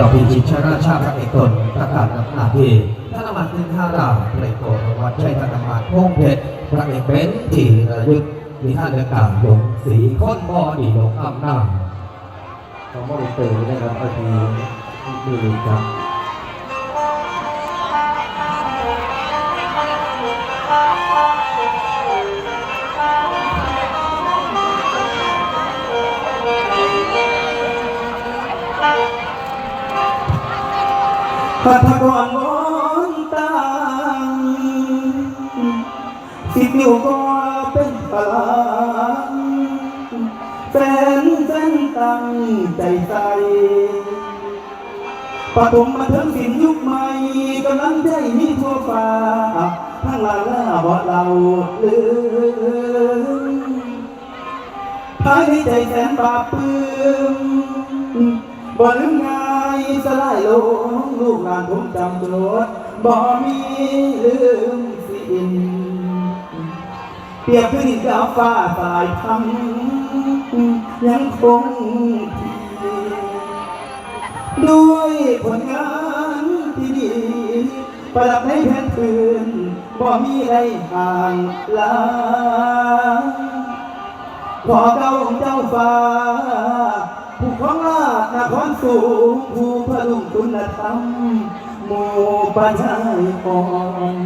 ต่อพิชิตรชราชาพระเอกตนประกาศกับนาทีธนบัตรถึงห้าดาวเปรโกวัดชัยธนบัตรพงเพชรพระเอกเบนทีระยึกมีท่านเรือกางหลงสีค้นบอดีหลงอำนาจของมอนิเตอร์นะครับก็คือนี่ครับ พัทกรมอนตังสิบนิ้วก็เป็นพลังแฟนแฟนตั้งใจใสปฐมมาถึงสินยุคใหม่กำลังใจมีทั่วฟ้าทั้งลาลาบ่เราลืมภายในใจแสนปราบปื้มบ่ลืมงาย สลายลงลูกหลานผมจำโจทย์บ่มีลืมสิ้นเปรียบคือดินกับฟ้าสายพังยังคงทีด้วยผลงานที่ดี ประดับในแผ่นพื้นบ่มีไรห่างลาขอเก้าเจ้าฟ้า ผู้ของราชนครสูง ผู้พลุงคุณธรรมหมู่ประชากร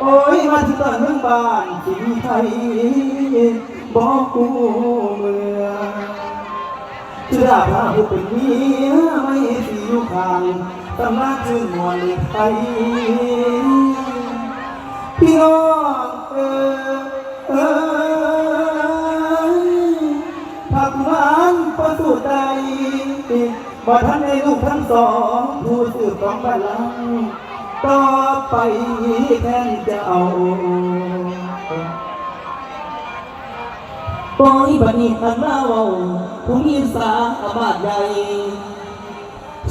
โอ้ยมาที่ตอนเมืองบ้านที่ไทยบอกกูเมืองเชื่อพระผู้เป็นเมียไม่สิอยู่ข้างตำนานชื่อมวลไทยพี่น้องเออ สูติใดบ่ทันในลูกทั้งสองผู้สืบของบัลลังก์ต่อไปแทนจะเอาปอยบันี้หันมาเว้าผู้มีสาบาทใหญ่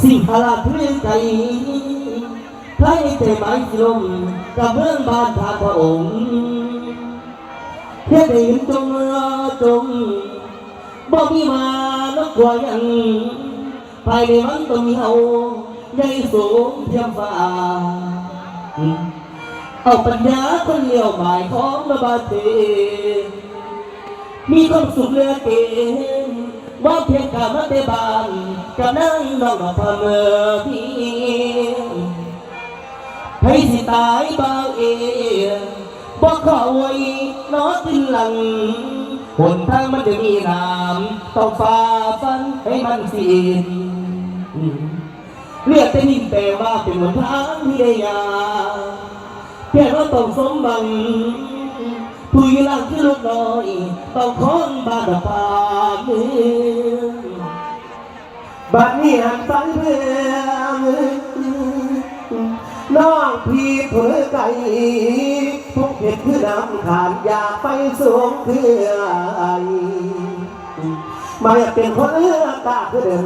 สิ่งพลาดเพื่อใจไพรใจไม้ลมกับเมืองบ้านทาพระองค์เพื่อได้เห็นจงรอจง บอกมีมานกกว่ายังภายในมันต้องมีเอาใหญ่สูงเทียมฟ้าเอาปัญญาคนเลี้ยวหมายของระบาดเตมีความสุขเหลือเกินว่าเพียงกามาเตบานกับนั่งนองพะเมอพี่ให้สิตายบ่าวเอบอกขอไว้นอตินหลัง นทางมันจะมีน้ำต้องฝ่าฟันให้มันสิ้นเลือดแต่นิ่มแต่ว่าเป็นหนทางที่ได้ยาแค่เราต้องสมบังผู้ยลังคือลูกน้อยต้องคนบาดปามือบัดนี้หันสังเพื่อน้องพี่เผลอไก่ ทุกเห็นคือน้ำขาดอยากไปสวงเพื่อไอมาอยากเป็นคนเลือกตาคือเดิน